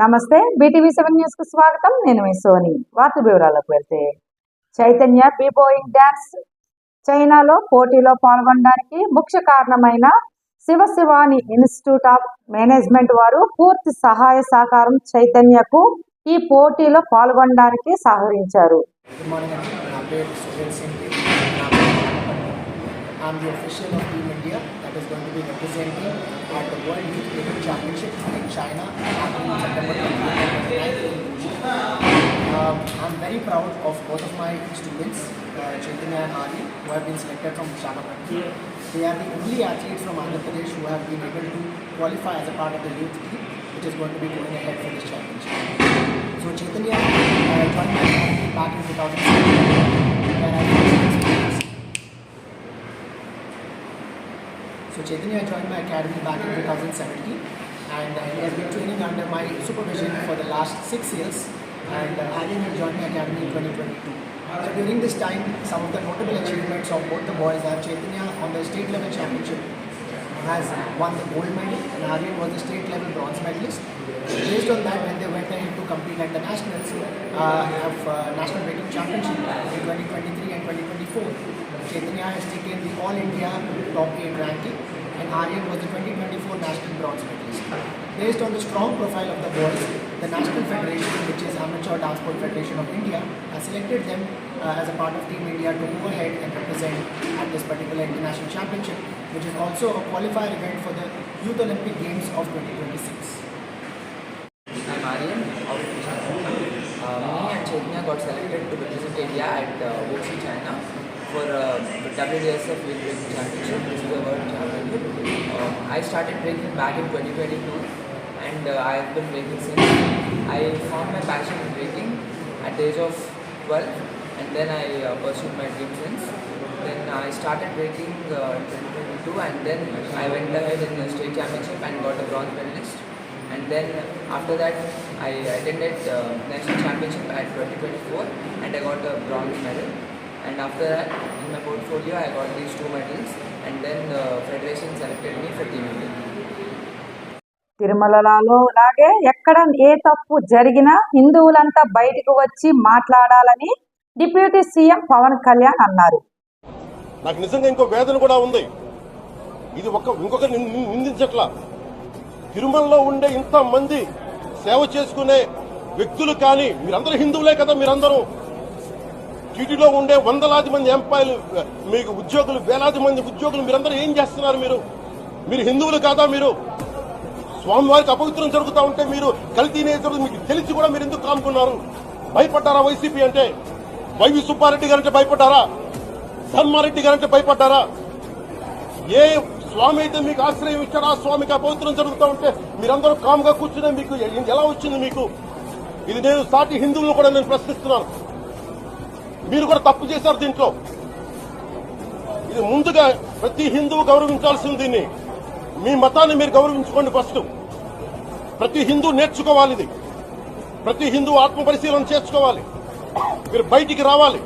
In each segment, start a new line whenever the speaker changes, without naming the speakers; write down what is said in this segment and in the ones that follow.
నమస్తే BTV seven న్యూస్కు స్వాగతం. నేను మీ సోని. వార్త వివరాలకు వెళ్తే చైతన్య బీబోయింగ్ డాన్స్. చైనాలో పోటీలో పాల్గొనడానికి ముఖ్య కారణమైన శివశివాని ఇన్స్టిట్యూట్ ఆఫ్ మేనేజ్మెంట్ వారు పూర్తి సహాయ సహకారం చైతన్యకు ఈ పోటీలో పాల్గొనడానికి సహకరించారు.
I'm the official of Team India. That is going to be representing at the World Youth Cricket Championship. China happening in September 2029. Um, I'm very proud of both of my students, uh, Chaitanya and Ari, who have been selected from Visakhapatnam. They are the only athletes from Andhra Pradesh who have been able to qualify as a part of the youth team, which is going to be going ahead for this championship. So Chaitanya uh, joined my academy back in 2007 where I first experienced. So Chaitanya joined my academy back in 2017 and uh, he has been training under my supervision for the last six years and uh, Aryan had joined my academy in 2022. So during this time, some of the notable achievements of both the boys are Chaitanya on the state level championship has won the gold medal and Aryan was the state level bronze medalist. Based on that, when they went ahead to compete at the nationals uh, of uh, national weighting championship in 2023 and 2024, Chaitanya has taken the All India top 8 ranking Aryan was the 2024 national bronze medalist. Based on the strong profile of the boys, the National Federation, which is Amateur Dance Sport Federation of India, has selected them uh, as a part of Team India to go ahead and represent at this particular international championship, which is also a qualifier event for the Youth Olympic Games of 2026.
I'm Aryan of China. Uh, me and Chaitanya got selected to represent India at uh, Wuxi, China for uh, the WDSF Youth Breaking Championship, which is a world championship. Um, I started breaking back in 2022 and uh, I have been breaking since. I found my passion in breaking at the age of 12 and then I uh, pursued my dream since. Then I started breaking uh, in 2022 and then I went ahead in the state championship and got a bronze medalist and then after that I attended uh, national championship at 2024 and I got a bronze medal and after that in my portfolio I got these two medals. And then the federation selected me for team India.
తిరుమలలో లాగే ఎక్కడ ఏ తప్పు జరిగినా హిందువులంతా బయటకు వచ్చి మాట్లాడాలని deputy CM Pawan Kalyan అన్నారు.
నాకు నిజంగా ఇంకో వేదన కూడా ఉంది. ఇది ఒక ఇంకొక నిందించట్లా. తిరుమలలో ఉండే ఇంత మంది సేవ చేసుకునే వ్యక్తులు కానీ మీరందరూ హిందువులే కదా మీరందరూ. టీటీలో ఉండే వందలాది మంది ఎంపాయలు మీకు ఉద్యోగులు వేలాది మంది ఉద్యోగులు మీరందరూ ఏం చేస్తున్నారు మీరు? మీరు హిందువులు కాదా మీరు? స్వామివారికి అపవిత్రం జరుగుతూ ఉంటే మీరు కల్తీ నేతలు మీకు తెలిసి కూడా మీరు ఎందుకు కాముకున్నారు భయపడ్డారా వైసీపీ అంటే? వైవి సుబ్బారెడ్డి గారంటే భయపడ్డారా? ధర్మారెడ్డి గారంటే భయపడ్డారా? ఏ స్వామి అయితే మీకు ఆశ్రయం ఇచ్చారో ఆ స్వామికి అపవిత్రం జరుగుతూ ఉంటే మీరందరూ కామ్గా కూర్చునే మీకు ఎలా వచ్చింది మీకు? ఇది నేను సాటి హిందువులు కూడా నేను ప్రశ్నిస్తున్నాను. మీరు కూడా తప్పు చేశారు దీంట్లో. ఇది ముందుగా ప్రతి హిందువు గౌరవించాల్సింది దీన్ని. మీ మతాన్ని మీరు గౌరవించుకోండి ఫస్ట్. ప్రతి హిందూ నేర్చుకోవాలి ఇది. ప్రతి హిందూ ఆత్మ పరిశీలన చేసుకోవాలి మీరు బయటికి రావాలి.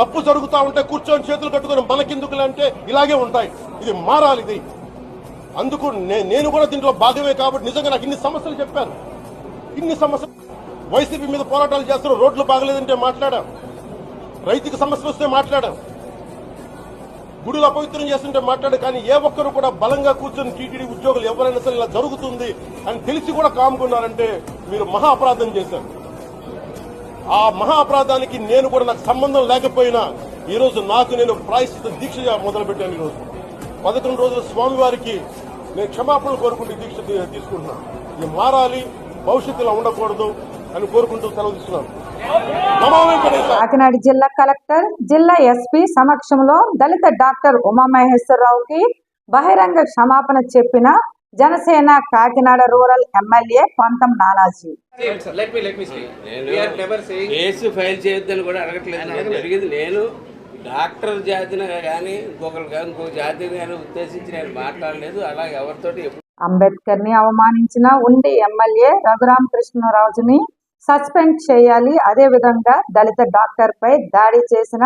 తప్పు జరుగుతా ఉంటే కూర్చొని చేతులు కట్టుకొని మనకెందుకులే అంటే ఇలాగే ఉంటాయి. ఇది మారాలి ఇది. అందుకు నే- నేను కూడా దీంట్లో భాగమే కాబట్టి నిజంగా నాకు ఇన్ని సమస్యలు చెప్పాను ఇన్ని సమస్యలు వైసీపీ మీద పోరాటాలు చేస్తారు రోడ్లు బాగలేదంటే మాట్లాడాం రైతుకి సమస్యలు వస్తే మాట్లాడాం. గుడులు అపవిత్రం చేస్తుంటే మాట్లాడు కానీ ఏ ఒక్కరు కూడా బలంగా కూర్చొని టీటీడీ ఉద్యోగులు ఎవరైనా సరే ఇలా జరుగుతుంది అని తెలిసి కూడా కాముకున్నారంటే మీరు మహా అపరాధం చేశారు. ఆ మహా అపరాధానికి నేను కూడా నాకు సంబంధం లేకపోయినా ఈరోజు నాకు నేను ప్రాయశ్చిత దీక్ష మొదలుపెట్టాను ఈ రోజు పదకొండు రోజుల స్వామివారికి నేను క్షమాపణలు కోరుకుంటూ దీక్ష తీసుకుంటున్నాను. ఇది మారాలి భవిష్యత్తులో ఉండకూడదు అని కోరుకుంటూ సెలవు తీసుకున్నాను.
కాకినాడ జిల్లా కలెక్టర్ జిల్లా ఎస్పీ సమక్షంలో దళిత డాక్టర్ ఉమామహేశ్వరరావుకి బహిరంగ క్షమాపణ చెప్పిన జనసేన కాకినాడ రూరల్ ఎమ్మెల్యే పంతం నానాజీ.
కేసు ఫైల్ చేయొద్దని కూడా అడగట్లేదు. జరిగింది. నేను డాక్టర్ జాతిని కానీ ఇంకొకరు కానీ ఇంకో జాతిని కానీ ఉద్దేశించి నేను మాట్లాడలేదు. అలా ఎవరితోటి ఎప్పుడు
అంబేద్కర్ని అవమానించిన ఉండి ఎమ్మెల్యే రఘురామ కృష్ణరాజుని సస్పెండ్ చేయాలి. అదే విధంగా దళిత డాక్టర్ పై దాడి చేసిన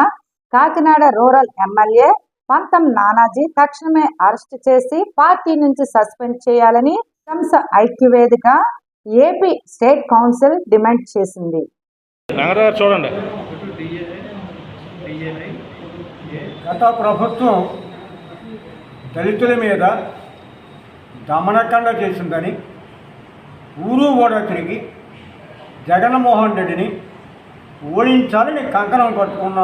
కాకినాడ రూరల్ ఎమ్మెల్యే పంతం నానాజీ తక్షణమే అరెస్ట్ చేసి పార్టీ నుంచి సస్పెండ్ చేయాలని సంస్థ ఐక్యవేదిక ఏపీ స్టేట్ కౌన్సిల్ డిమాండ్ చేసింది.
రంగారావు చూడండి.
గత ప్రభుత్వం దళితుల మీద దమనకండ చేసిందని ఊరు ఓడ తిరిగి జగన్మోహన్ రెడ్డిని ఓడించాలని కంకణం కట్టుకున్న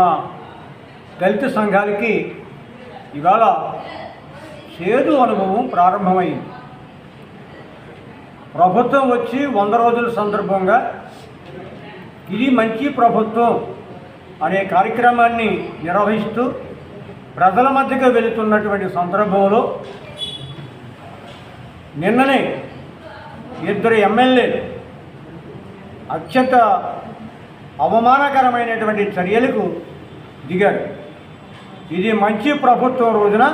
దళిత సంఘాలకి ఇవాళ చేదు అనుభవం ప్రారంభమైంది. ప్రభుత్వం వచ్చి వంద రోజుల సందర్భంగా ఇది మంచి ప్రభుత్వం అనే కార్యక్రమాన్ని నిర్వహిస్తూ ప్రజల మధ్యకు వెళుతున్నటువంటి సందర్భంలో నిన్ననే ఇద్దరు ఎమ్మెల్యేలు అత్యంత అవమానకరమైనటువంటి చర్యలకు దిగారు ఇది మంచి ప్రభుత్వం రోజున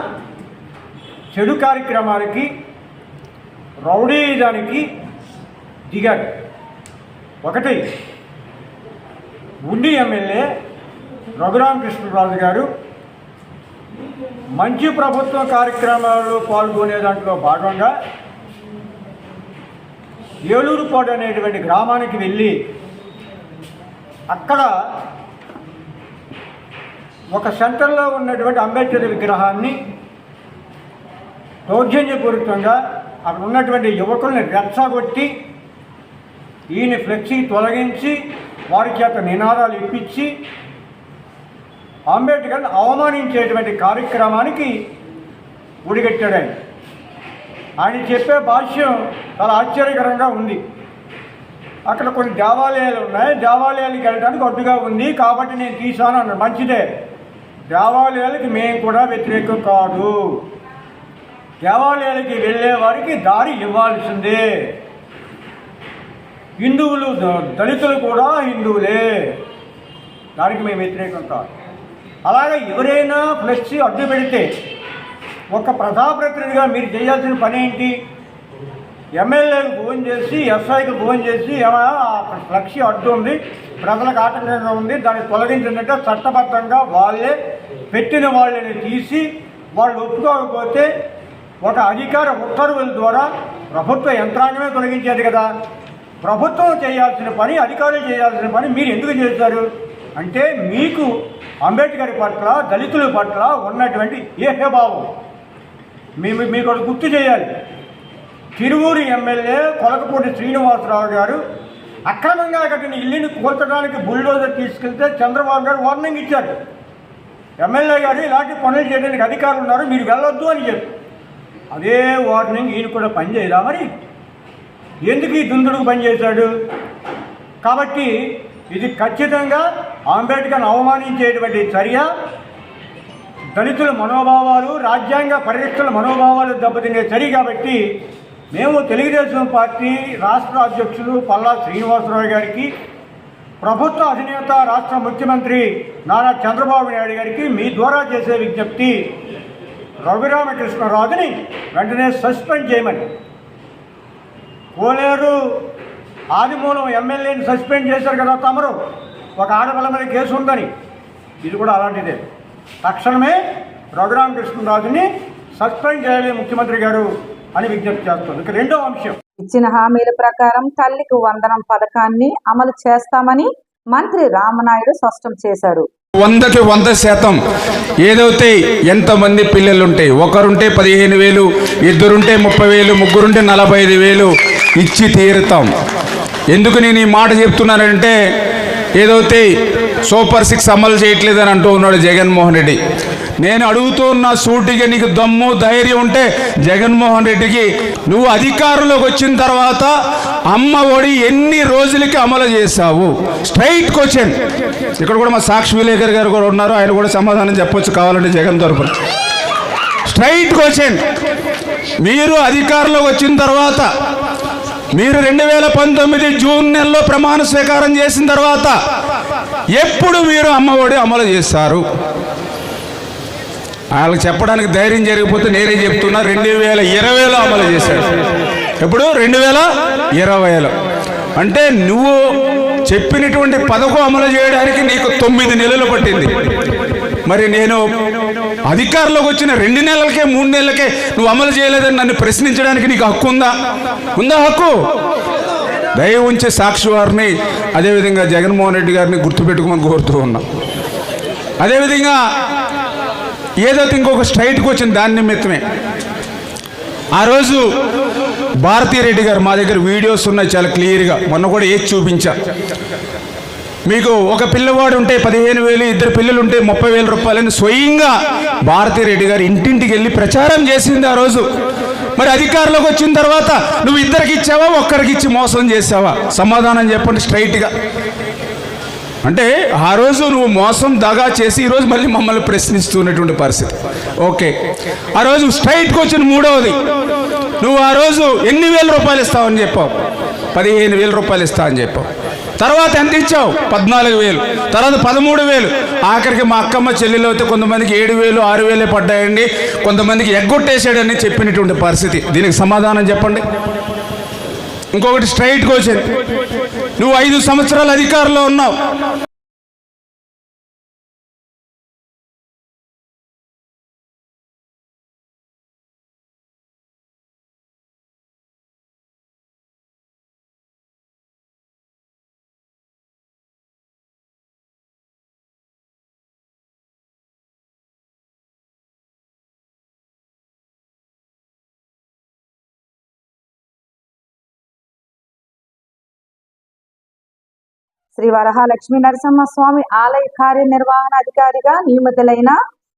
చెడు కార్యక్రమాలకి రౌడీజానికి దిగారు ఒకటి ఉండి ఎమ్మెల్యే రఘురామకృష్ణరాజు గారు మంచి ప్రభుత్వ కార్యక్రమాల్లో పాల్గొనే దాంట్లో భాగంగా ఏలూరుపాడు అనేటువంటి గ్రామానికి వెళ్ళి అక్కడ ఒక సెంటర్లో ఉన్నటువంటి అంబేద్కర్ విగ్రహాన్ని దౌర్జన్యపూరితంగా అక్కడ ఉన్నటువంటి యువకుల్ని రెచ్చగొట్టి ఈయన ఫ్లెక్సీ తొలగించి వారి చేత నినాదాలు ఇప్పించి అంబేద్కర్ని అవమానించేటువంటి కార్యక్రమానికి ఉడిగట్టాడు ఆయన. ఆయన చెప్పే భాష్యం చాలా ఆశ్చర్యకరంగా ఉంది. అక్కడ కొన్ని దేవాలయాలు ఉన్నాయి. దేవాలయాలకు వెళ్ళడానికి అడ్డుగా ఉంది. కాబట్టి నేను తీశాను అన్నాడు. మంచిదే. దేవాలయాలకి మేము కూడా వ్యతిరేకం కాదు. దేవాలయాలకి వెళ్ళే వారికి దారి ఇవ్వాల్సిందే. హిందువులు దళితులు కూడా హిందువులే. దానికి మేము వ్యతిరేకం కాదు. అలాగే ఎవరైనా ఫ్లెక్సీ అడ్డు పెడితే ఒక ప్రజాప్రతినిధిగా మీరు చేయాల్సిన పని ఏంటి? ఎమ్మెల్యేకి ఫోన్ చేసి ఎస్ఐకి ఫోన్ చేసి ఏమైనా ఆ అడ్డు ఉంది ప్రజలకు ఆటంకంగా ఉంది దాన్ని తొలగించిందంటే చట్టబద్ధంగా వాళ్ళే పెట్టిన వాళ్ళని తీసి వాళ్ళు ఒప్పుకోకపోతే ఒక అధికార ఉత్తర్వుల ద్వారా ప్రభుత్వ యంత్రాంగమే తొలగించేది కదా. ప్రభుత్వం చేయాల్సిన పని అధికారులు చేయాల్సిన పని మీరు ఎందుకు చేశారు? అంటే మీకు అంబేద్కర్ పట్ల దళితుల పట్ల ఉన్నటువంటి ఏహభావం మేము మీకు ఒకటి గుర్తు చేయాలి. తిరువూరు ఎమ్మెల్యే కొలకపూటి శ్రీనివాసరావు గారు అక్రమంగా కట్టిన ఇల్లుని కూల్చడానికి బుల్డోజర్ తీసుకెళ్తే చంద్రబాబు గారు వార్నింగ్ ఇచ్చారు. ఎమ్మెల్యే గారు ఇలాంటి పనులు చేయడానికి అధికారులు ఉన్నారు మీరు వెళ్ళొద్దు అని చెప్పి. అదే వార్నింగ్ ఈయన కూడా పనిచేయదా మరి? ఎందుకు ఈ దుందుడుకు పనిచేశాడు కాబట్టి ఇది ఖచ్చితంగా అంబేద్కర్ని అవమానించేటువంటి చర్య. దళితుల మనోభావాలు రాజ్యాంగ పరిరక్షణ మనోభావాలు దెబ్బతినే చర్య కాబట్టి మేము తెలుగుదేశం పార్టీ రాష్ట్ర అధ్యక్షులు పల్లా శ్రీనివాసరావు గారికి ప్రభుత్వ అధినేత రాష్ట్ర ముఖ్యమంత్రి నారా చంద్రబాబు నాయుడు గారికి మీ ద్వారా చేసే విజ్ఞప్తి రఘురామకృష్ణరాజుని వెంటనే సస్పెండ్ చేయమని. కోలేరు ఆదిమూలం ఎమ్మెల్యేని సస్పెండ్ చేశారు కదా తమరు. ఒక ఆడపిల్ల మీద కేసు ఉందని. ఇది కూడా అలాంటిదే. తక్షణమే రఘురామకృష్ణరాజుని సస్పెండ్ చేయాలి ముఖ్యమంత్రి గారు అని విజ్ఞప్తి చేస్తుంది. ఇక రెండో అంశం.
ఇచ్చిన హామీల ప్రకారం తల్లికి వందనం పథకాన్ని అమలు చేస్తామని మంత్రి రామనాయుడు స్పష్టం చేశారు.
వందకి వంద శాతం ఏదైతే ఎంతమంది పిల్లలుంటే ఒకరుంటే పదిహేను వేలు ఇద్దరుంటే ముప్పై వేలు ముగ్గురుంటే నలభై ఐదు వేలు ఇచ్చి తీరుతాం. ఎందుకు నేను ఈ మాట చెప్తున్నానంటే ఏదైతే సూపర్ సిక్స్ అమలు చేయట్లేదని అంటూ ఉన్నాడు జగన్మోహన్ రెడ్డి. నేను అడుగుతున్న సూటిగా నీకు దమ్ము ధైర్యం ఉంటే జగన్మోహన్ రెడ్డికి నువ్వు అధికారంలోకి వచ్చిన తర్వాత అమ్మ ఒడి ఎన్ని రోజులకి అమలు చేశావు? స్ట్రైట్ క్వశ్చన్ ఇక్కడ కూడా మా సాక్షి విలేకర్ గారు కూడా ఉన్నారు. ఆయన కూడా సమాధానం చెప్పొచ్చు కావాలంటే జగన్ తరపున. స్ట్రైట్ క్వశ్చన్ మీరు అధికారంలోకి వచ్చిన తర్వాత మీరు రెండు వేల పంతొమ్మిది జూన్ నెలలో ప్రమాణ స్వీకారం చేసిన తర్వాత ఎప్పుడు మీరు అమ్మఒడి అమలు చేస్తారు వాళ్ళకి చెప్పడానికి ధైర్యం జరిగిపోతే నేనే చెప్తున్నా రెండు వేల ఇరవైలో అమలు చేశాడు. ఎప్పుడు? రెండు వేల ఇరవైలో. అంటే నువ్వు చెప్పినటువంటి పథకం అమలు చేయడానికి నీకు తొమ్మిది నెలలు పట్టింది. మరి నేను అధికారంలోకి వచ్చిన రెండు నెలలకే మూడు నెలలకే నువ్వు అమలు చేయలేదని నన్ను ప్రశ్నించడానికి నీకు హక్కు ఉందా? ఉందా హక్కు? దయ ఉంచే సాక్షి వారిని అదేవిధంగా జగన్మోహన్ రెడ్డి గారిని గుర్తుపెట్టుకోమని కోరుతూ ఉన్నా. అదేవిధంగా ఏదైతే ఇంకొక స్ట్రైట్కి వచ్చిన దాని నిమిత్తమే. ఆ రోజు భారతీరెడ్డి గారు మా దగ్గర వీడియోస్ ఉన్నాయి చాలా క్లియర్గా. మొన్న కూడా ఏది చూపించా. మీకు ఒక పిల్లవాడు ఉంటే పదిహేను వేలు ఇద్దరు పిల్లలు ఉంటే ముప్పై వేల రూపాయలని స్వయంగా భారతీరెడ్డి గారు ఇంటింటికి వెళ్ళి ప్రచారం చేసింది ఆ రోజు. మరి అధికారంలోకి వచ్చిన తర్వాత నువ్వు ఇద్దరికి ఇచ్చావా ఒక్కరికి ఇచ్చి మోసం చేసావా? సమాధానం చెప్పండి స్ట్రైట్గా. అంటే ఆ రోజు నువ్వు మోసం దగా చేసి ఈరోజు మళ్ళీ మమ్మల్ని ప్రశ్నిస్తున్నటువంటి పరిస్థితి. ఓకే. ఆ రోజు స్ట్రైట్కి వచ్చిన మూడవది. నువ్వు ఆ రోజు ఎన్ని వేల రూపాయలు ఇస్తావని చెప్పావు? పదిహేను వేల రూపాయలు ఇస్తా అని చెప్పావు. తర్వాత ఎంత ఇచ్చావు? పద్నాలుగు వేలు. తర్వాత పదమూడు వేలు. ఆఖరికి మా అక్కమ్మ చెల్లెలు అయితే కొంతమందికి ఏడు వేలు ఆరు వేలే పడ్డాయండి. కొంతమందికి ఎగ్గొట్టేశాడని చెప్పినటువంటి పరిస్థితి. దీనికి సమాధానం చెప్పండి. ఇంకొకటి స్ట్రైట్గా వచ్చింది. నువ్వు ఐదు సంవత్సరాలు అధికారంలో ఉన్నావు.
శ్రీ వరహాలక్ష్మి నరసింహస్వామి ఆలయ కార్యనిర్వహణాధికారిగా నియమితులైన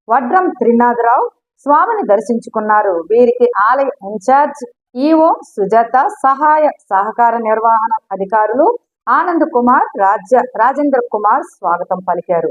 వడ్రం త్రినాథరావు స్వామిని దర్శించుకున్నారు. వీరికి ఆలయ ఇన్ఛార్జ్ ఈఓ సుజాత సహాయ సహకార నిర్వహణ అధికారులు ఆనంద్ కుమార్ రాజ్య రాజేంద్ర కుమార్ స్వాగతం పలికారు.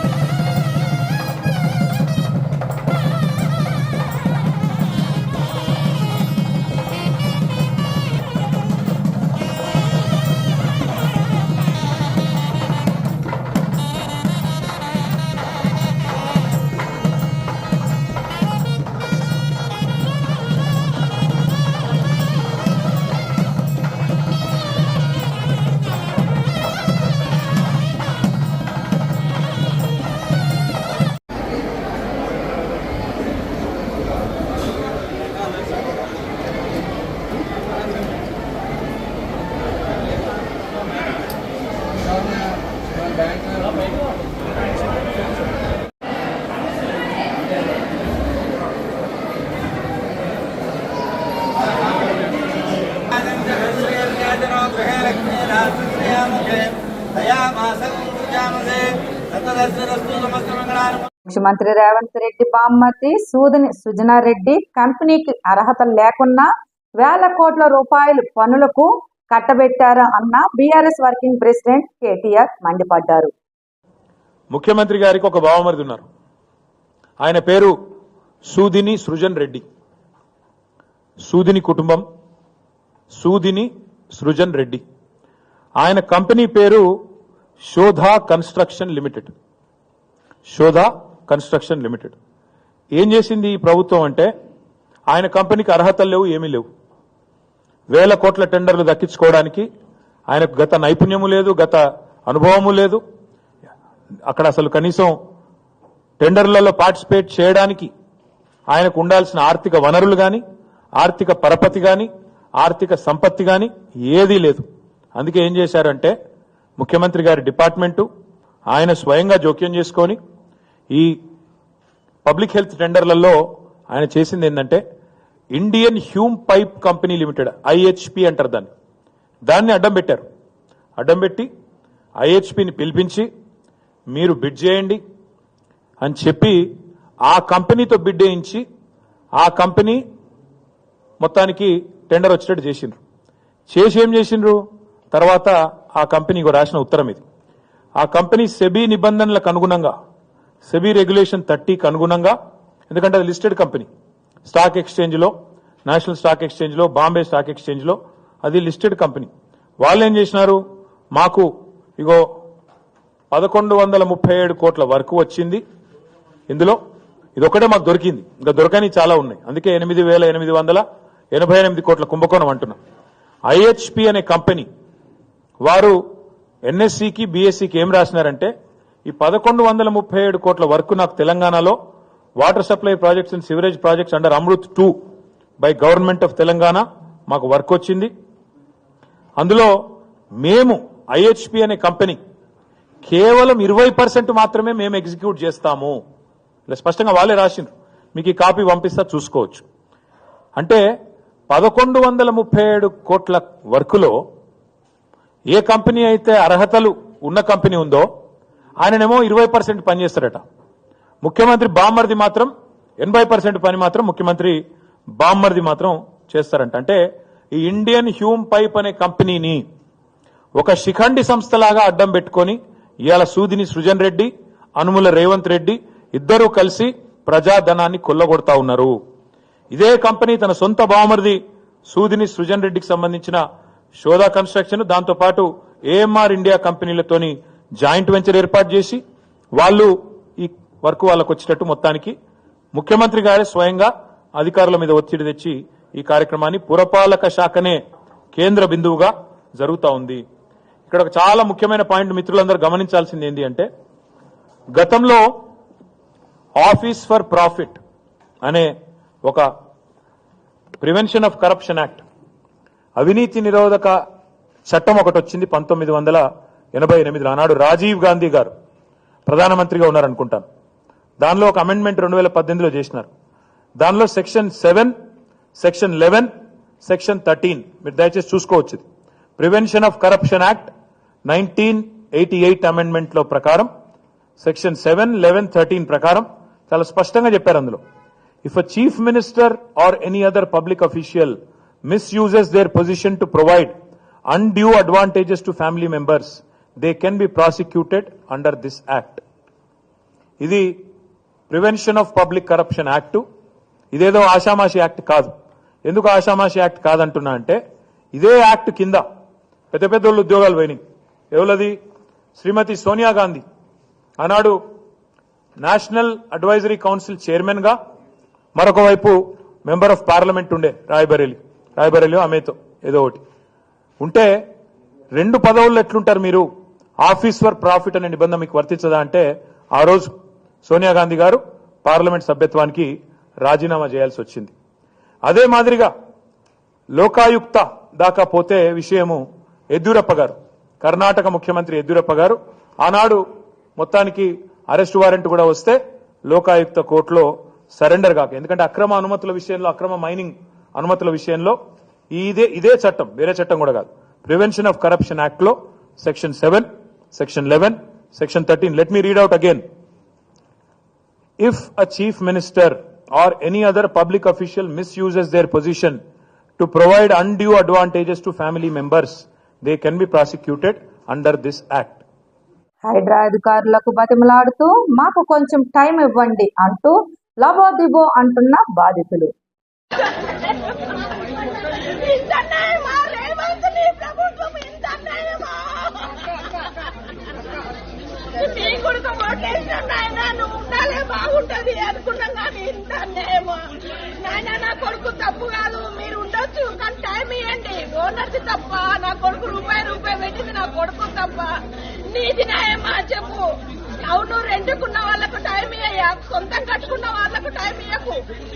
ముఖ్యమంత్రి రేవంత్ రెడ్డి బామ్మతి సూదిని సుజనారెడ్డి కంపెనీకి అర్హత లేకున్నా వేల కోట్ల రూపాయలు పనులకు కట్టబెట్టారు అన్న బీఆర్ఎస్ వర్కింగ్ ప్రెసిడెంట్ కేటీఆర్ మండిపడ్డారు.
ముఖ్యమంత్రి గారికి ఒక బావమరిది ఉన్నారు. ఆయన పేరు సూదిని సృజన్ రెడ్డి సూదిని కుటుంబం సూదిని సృజన్ రెడ్డి ఆయన కంపెనీ పేరు Shodha construction limited. Shodha construction limited. ఏం చేసింది ఈ ప్రభుత్వం అంటే ఆయన కంపెనీకి అర్హతలు లేవు ఏమీ లేవు. వేల కోట్ల టెండర్లు దక్కించుకోవడానికి ఆయనకు గత నైపుణ్యము లేదు గత అనుభవము లేదు. అక్కడ అసలు కనీసం టెండర్లలో పార్టిసిపేట్ చేయడానికి ఆయనకు ఉండాల్సిన ఆర్థిక వనరులు కానీ ఆర్థిక పరపతి కానీ ఆర్థిక సంపత్తి కానీ ఏదీ లేదు. అందుకే ఏం చేశారంటే ముఖ్యమంత్రి గారి డిపార్ట్మెంటు ఆయన స్వయంగా జోక్యం చేసుకొని ఈ పబ్లిక్ హెల్త్ టెండర్లలో ఆయన చేసింది ఏంటంటే Indian Hume pipe company limited IHP అంటారు దాన్ని. దాన్ని అడ్డం పెట్టారు. అడ్డం పెట్టి ఐహెచ్పిని పిలిపించి మీరు బిడ్ చేయండి అని చెప్పి ఆ కంపెనీతో బిడ్ వేయించి ఆ కంపెనీ మొత్తానికి టెండర్ వచ్చేటట్టు చేసిండ్రు. చేసి ఏం చేసిండ్రు? తర్వాత ఆ కంపెనీకి రాసిన ఉత్తరం ఇది. ఆ కంపెనీ సెబీ నిబంధనలకు అనుగుణంగా సెబీ రెగ్యులేషన్ థర్టీకి అనుగుణంగా ఎందుకంటే అది లిస్టెడ్ కంపెనీ. స్టాక్ ఎక్స్చేంజ్లో నేషనల్ స్టాక్ ఎక్స్చేంజ్లో బాంబే స్టాక్ ఎక్స్చేంజ్లో అది లిస్టెడ్ కంపెనీ. వాళ్ళు ఏం చేసినారు? మాకు ఇగో పదకొండు వందల ముప్పై ఏడు కోట్ల వరకు వచ్చింది. ఇందులో ఇదొక్కటే మాకు దొరికింది. ఇంకా దొరకని చాలా ఉన్నాయి. అందుకే ఎనిమిది వేల ఎనిమిది వందల ఎనభై ఎనిమిది కోట్ల కుంభకోణం అంటున్నాం. ఐహెచ్పి అనే కంపెనీ వారు ఎన్ఎస్సికి బీఎస్సీకి ఏం రాసినారంటే ఈ పదకొండు వందల ముప్పై ఏడు కోట్ల వర్క్ నాకు తెలంగాణలో. Water supply projects and sewerage projects under Amrut two by government of Telangana మాకు వర్క్ వచ్చింది. అందులో మేము ఐహెచ్పి అనే కంపెనీ కేవలం ఇరవై పర్సెంట్ మాత్రమే మేము ఎగ్జిక్యూట్ చేస్తాము. ఇలా స్పష్టంగా వాళ్ళే రాసిండ్రు. మీకు ఈ కాపీ పంపిస్తా చూసుకోవచ్చు. అంటే పదకొండు వందల ముప్పై ఏడు కోట్ల వర్కులో ఏ కంపెనీ అయితే అర్హతలు ఉన్న కంపెనీ ఉందో ఆయననేమో ఇరవై పర్సెంట్ పనిచేస్తారట ముఖ్యమంత్రి బామ్మర్ది మాత్రం ఎనభై పర్సెంట్ పని మాత్రం ముఖ్యమంత్రి బామ్మర్ది మాత్రం చేస్తారంట. అంటే ఈ ఇండియన్ హ్యూమ్ పైప్ అనే కంపెనీని ఒక శిఖండి సంస్థలాగా అడ్డం పెట్టుకొని ఇవాళ సూదిని సృజన్ రెడ్డి అనుముల రేవంత్ రెడ్డి ఇద్దరూ కలిసి ప్రజాధనాన్ని కొల్లగొడతా ఉన్నారు. ఇదే కంపెనీ తన సొంత బావమరిది సూదిని సృజన్ రెడ్డికి సంబంధించిన శోధా కన్స్ట్రక్షన్ దాంతోపాటు ఏఎంఆర్ ఇండియా కంపెనీలతోని జాయింట్ వెంచర్ ఏర్పాటు చేసి వాళ్ళు ఈ వర్క్ వాళ్ళకు వచ్చేటట్టు మొత్తానికి ముఖ్యమంత్రి గారే స్వయంగా అధికారుల మీద ఒత్తిడి తెచ్చి ఈ కార్యక్రమాన్ని పురపాలక శాఖనే కేంద్ర బిందువుగా జరుగుతూ ఉంది. ఇక్కడ ఒక చాలా ముఖ్యమైన పాయింట్ మిత్రులందరూ గమనించాల్సింది ఏంటి అంటే గతంలో ఆఫీస్ ఫర్ ప్రాఫిట్ అనే ఒక ప్రివెన్షన్ ఆఫ్ కరప్షన్ యాక్ట్ అవినీతి నిరోధక చట్టం ఒకటి వచ్చింది పంతొమ్మిది వందల ఎనభై ఎనిమిదిలో ఆనాడు రాజీవ్ గాంధీ గారు ప్రధానమంత్రిగా ఉన్నారనుకుంటాను. దానిలో ఒక అమెండ్మెంట్ రెండు వేల పద్దెనిమిదిలో చేసినారు. దానిలో section seven section eleven section thirteen మీరు దయచేసి చూసుకోవచ్చు prevention of corruption act nineteen eighty eight అమెండ్మెంట్లో ప్రకారం సెక్షన్ సెవెన్ లెవెన్ థర్టీన్ ప్రకారం చాలా స్పష్టంగా చెప్పారు అందులో. If a chief minister or any other public official misuses their position to provide undue advantages to family members they can be prosecuted under this act ఇది prevention of public corruption act ఇదేదో ఆషామాషి act కాదు. ఎందుకు ఆషామాషి act కాదంటున్నా అంటే ఇదే act కింద పెద్ద పెద్ద వాళ్ళు ఉద్యోగాలు పోయినాయి. ఎవలది శ్రీమతి సోనియా గాంధీ. ఆనాడు నేషనల్ అడ్వైజరీ కౌన్సిల్ చైర్మన్గా మరొక వైపు మెంబర్ ఆఫ్ పార్లమెంట్ ఉండే రాయబరేలి. రాయబరేలి ఆమెతో ఏదో ఒకటి. ఉంటే రెండు పదవుల్లో ఎట్లుంటారు మీరు? ఆఫీస్ ఫర్ ప్రాఫిట్ అనే నిబంధన మీకు వర్తించదా అంటే ఆ రోజు సోనియా గాంధీ గారు పార్లమెంట్ సభ్యత్వానికి రాజీనామా చేయాల్సి వచ్చింది. అదే మాదిరిగా లోకాయుక్త దాకా పోతే విషయము యద్యూరప్ప గారు కర్ణాటక ముఖ్యమంత్రి యద్యూరప్ప గారు ఆనాడు మొత్తానికి అరెస్ట్ వారెంట్ కూడా వస్తే లోకాయుక్త కోర్టులో సరెండర్ కాక ఎందుకంటే అక్రమ అనుమతుల విషయంలో అక్రమ మైనింగ్ అనుమతుల విషయంలో ఇదే ఇదే చట్టం వేరే చట్టం కూడా కాదు. ప్రివెన్షన్ ఆఫ్ కరప్షన్ యాక్ట్లో section seven section eleven section thirteen let me read out again if a chief minister or any other public official misuses their position to provide undue advantages to family members, they can be prosecuted under this act.
Hydraa అధికారులకు బతిమలాడుతూ మాకు కొంచెం time ఇవ్వండి అంటూ లబోదిబో అంటున్న బాధితులు
ఇంత న్యాయమా రేవంత్ నీ ప్రభుత్వం ఇంత న్యాయమా నీ కొడుకు ఓటేసిన నాయన నువ్వు ఉండాలే బాగుంటది అనుకున్నాం కానీ ఇంత నేమో నాయన నా కొడుకు తప్పు కాదు మీరు ఉండొచ్చు కానీ టైం ఇవ్వండి ఓనర్స్ తప్ప నా కొడుకు రూపాయి రూపాయి పెట్టింది నా కొడుకు తప్ప. నీది న్యాయమా చెప్పు.
అవును రెండుకున్న వాళ్ళకు టైం ఇయ్యా సొంతం కట్టుకున్న వాళ్ళకు టైం ఇయ్యకు.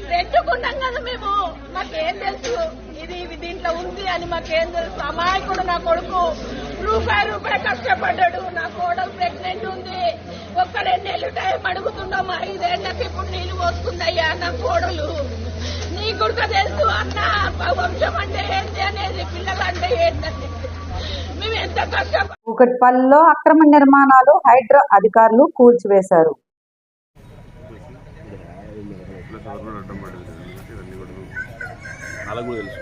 రెండుకున్నాం కదా మేము. మాకేం తెలుసు? ఇది ఇది దీంట్లో ఉంది అని మాకేం తెలుసు? అమాయకుడు నా కొడుకు. రూపాయి రూపాయి కష్టపడ్డాడు. నా కోడలు ప్రెగ్నెంట్ ఉంది. ఒక్క రెండు నెలలు టైం అడుగుతున్నాం. ఐదేళ్ళకి ఇప్పుడు నీళ్ళు పోస్తుందయ్యా నా కోడలు. నీ కొడుకు తెలుసు అన్న వంశం అంటే ఏంటి అనేది పిల్లలు అంటే ఏంటని. మేము ఎంత కష్టపడి
కూకట్పల్లిలో అక్రమ నిర్మాణాలు హైడ్రా అధికారులు కూల్చివేశారు.
అలా కూడా తెలుసు.